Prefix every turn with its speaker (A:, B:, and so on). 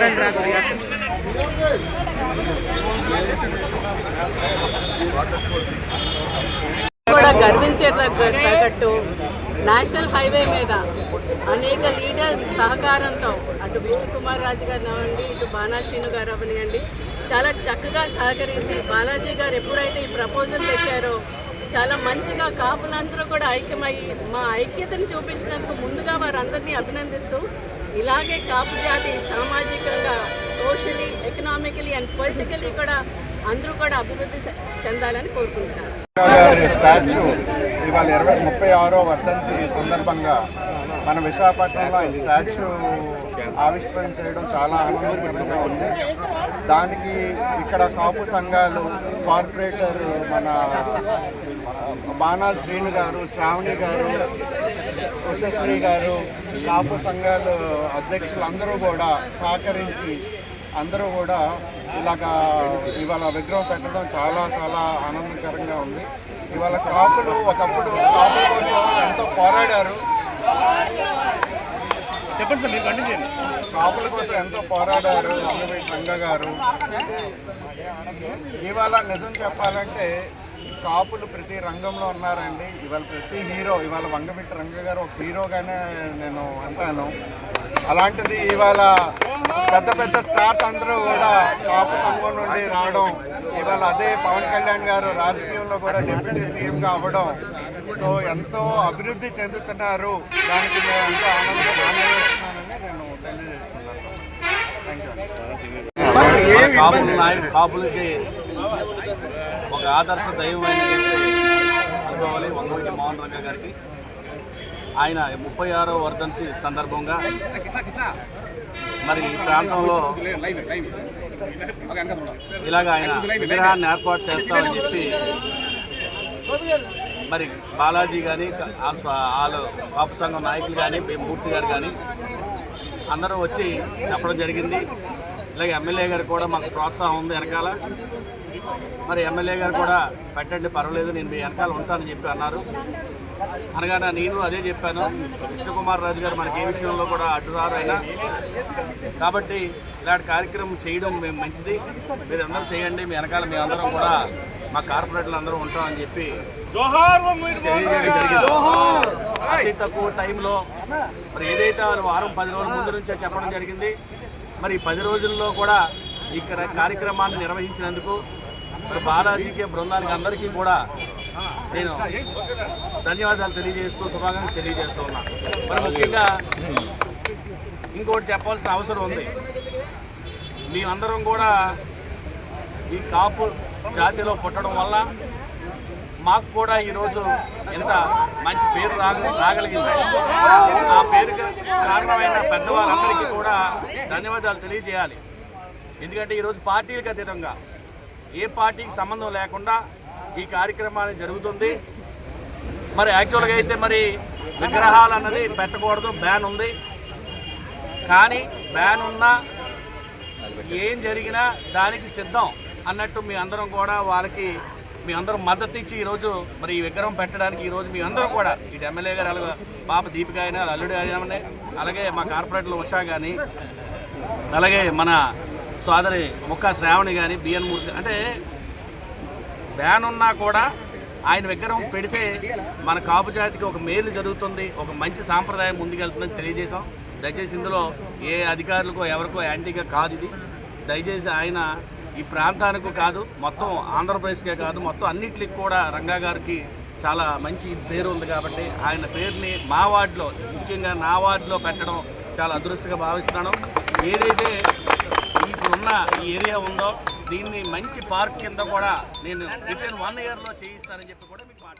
A: రండి రా గర్వించేటట్టు national highway మీద అనేక లీడర్స్ సహకారంతో అటు విష్ణుకుమార్ రాజు గారు అవ్వండి ఇటు బాణాశీను గారు అవనివ్వండి చాలా చక్కగా సహకరించి బాలాజీ గారు ఎప్పుడైతే ఈ ప్రపోజల్ తెచ్చారో చాలా మంచిగా కాపులందరూ కూడా ఐక్యమయ్యి మా ఐక్యతను చూపించినందుకు ముందుగా వారందరినీ అభినందిస్తూ ఇలాగే కాపు జాతి సామాజికంగా సోషలీ ఎకనామికలీ అండ్ పొలిటికలీ కూడా అందరూ కూడా అభివృద్ధి చె- చెందాలని
B: కోరుకుంటున్నారు. స్టాచ్యూ ఇవాళ ఇరవై ముప్పై ఆరో వర్ధంతి సందర్భంగా మన విశాఖపట్నంలో ఆయన స్టాచ్యూ ఆవిష్కరణ చేయడం చాలా ఆనందకరంగా ఉంది. దానికి ఇక్కడ కాపు సంఘాలు కార్పొరేటర్ మన బాణాల్ శ్రీను గారు శ్రావణి గారు ఉషశ్రీ గారు కాపు సంఘాలు అధ్యక్షులు అందరూ కూడా సహకరించి అందరూ కూడా ఇలాగా ఇవాళ విగ్రహం పెట్టడం చాలా చాలా ఆనందకరంగా ఉంది. ఇవాళ కాపులు ఒకప్పుడు కాపుల కోసం ఎంతో పోరాడారు.
C: చెప్పండి సార్ మీరు కంటిన్యూ చేయండి.
B: కాపుల కోసం ఎంతో పోరాడారు అంగవీ రంగ గారు. ఇవాళ నిజం చెప్పాలంటే కాపులు ప్రతి రంగంలో ఉన్నారండి. ఇవాళ ప్రతి హీరో ఇవాళ వంగవీటి రంగ గారు ఒక హీరోగానే నేను అంటాను. అలాంటిది ఇవాళ పెద్ద పెద్ద స్టార్స్ అందరూ కూడా కాపు సంఘం నుండి రావడం ఇవాళ అదే పవన్ కళ్యాణ్ గారు రాజకీయంలో కూడా డిప్యూటీ సీఎంగా అవ్వడం. సో ఎంతో అభివృద్ధి చెందుతున్నారు. దానికి నేను ఎంతో ఆనందంగా ఆనందిస్తున్నానని నేను తెలియజేస్తున్నాను.
D: కాపులకి ఒక ఆదర్శ దైవం వ్యక్తి అనుకోవాలి వంగవీటి మోహన్ రంగ గారికి. ఆయన ముప్పై ఆరో వర్ధంతి సందర్భంగా మరి ఈ ప్రాంతంలో ఇలాగ ఆయన విగ్రహాన్ని ఏర్పాటు చేస్తామని చెప్పి మరి బాలాజీ కానీ వాళ్ళు కాపు సంఘం నాయకులు కానీ మూర్తి గారు కానీ అందరూ వచ్చి చెప్పడం జరిగింది. ఇలాగే ఎమ్మెల్యే గారు కూడా మాకు ప్రోత్సాహం ఉంది వెనకాల. మరి ఎమ్మెల్యే గారు కూడా పెట్టండి పర్వాలేదు నేను మీ వెనకాల ఉంటానని చెప్పి అన్నారు. అనగానే నేను అదే చెప్పాను. విష్ణుకుమార్ రాజు గారు మనకి ఏ విషయంలో కూడా అడ్డురారు అయినా. కాబట్టి ఇలాంటి కార్యక్రమం చేయడం మేము మంచిది. మీరు అందరూ చేయండి. మీ వెనకాల మీ అందరం కూడా మా కార్పొరేటర్లు అందరూ ఉంటామని చెప్పి అతి తక్కువ టైంలో మరి ఏదైతే వారం పది రోజుల ముందు నుంచే చెప్పడం జరిగింది. మరి పది రోజుల్లో కూడా ఇక్కడ కార్యక్రమాన్ని నిర్వహించినందుకు మరి బాలాజీకి బృందానికి అందరికీ కూడా నేను ధన్యవాదాలు తెలియజేస్తూ శుభాకాంక్షలు తెలియజేస్తూ ఉన్నాను మరి ముఖ్యంగా ఇంకోటి చెప్పాల్సిన అవసరం ఉంది. మేమందరం కూడా ఈ కాపు జాతిలో పుట్టడం వల్ల మాకు కూడా ఈరోజు ఇంత మంచి పేరు రాగ రాగలిగింది. ఆ పేరుకి కారణమైన పెద్దవాళ్ళందరికీ కూడా ధన్యవాదాలు తెలియజేయాలి. ఎందుకంటే ఈరోజు పార్టీలకు అతీతంగా ఏ పార్టీకి సంబంధం లేకుండా ఈ కార్యక్రమాన్ని జరుగుతుంది. మరి యాక్చువల్గా అయితే మరి విగ్రహాలు అన్నది పెట్టకూడదు బ్యాన్ ఉంది. కానీ బ్యాన్ ఉన్నా ఏం జరిగినా దానికి సిద్ధం అన్నట్టు మీ అందరం కూడా వాళ్ళకి మీ అందరం మద్దతు ఇచ్చి ఈరోజు మరి ఈ విగ్రహం పెట్టడానికి ఈరోజు మీ అందరం కూడా ఇటు ఎమ్మెల్యే గారు అలాగే పాప దీపిక అయినా అల్లుడు అయినా అలాగే మా కార్పొరేటర్లు ఉషా కానీ అలాగే మన సోదరి ముక్క శ్రావణి కానీ బిఎన్ మూర్తి అంటే బ్యాన్ ఉన్నా కూడా ఆయన విగ్రహం పెడితే మన కాపు జాతికి ఒక మేలు జరుగుతుంది ఒక మంచి సాంప్రదాయం ముందుకెళ్తుందని తెలియజేశాం. దయచేసి ఇందులో ఏ అధికారులకో ఎవరికో యాంటీగా కాదు ఇది. దయచేసి ఆయన ఈ ప్రాంతానికి కాదు మొత్తం ఆంధ్రప్రదేశ్కే కాదు మొత్తం అన్నిటికి కూడా రంగా గారికి చాలా మంచి పేరు ఉంది కాబట్టి ఆయన పేరుని మా వార్డులో ముఖ్యంగా నా వార్డులో పెట్టడం చాలా అదృష్టంగా భావిస్తున్నాను. ఏదైతే ఇప్పుడున్న ఈ ఏరియా ఉందో దీన్ని మంచి పార్క్ కింద కూడా నేను విత్ ఇన్ వన్ ఇయర్లో చేయిస్తానని చెప్పి కూడా మీకు మాట